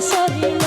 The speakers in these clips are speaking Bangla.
সরিল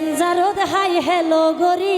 মেসেঞ্জারত হাই হেলো গরি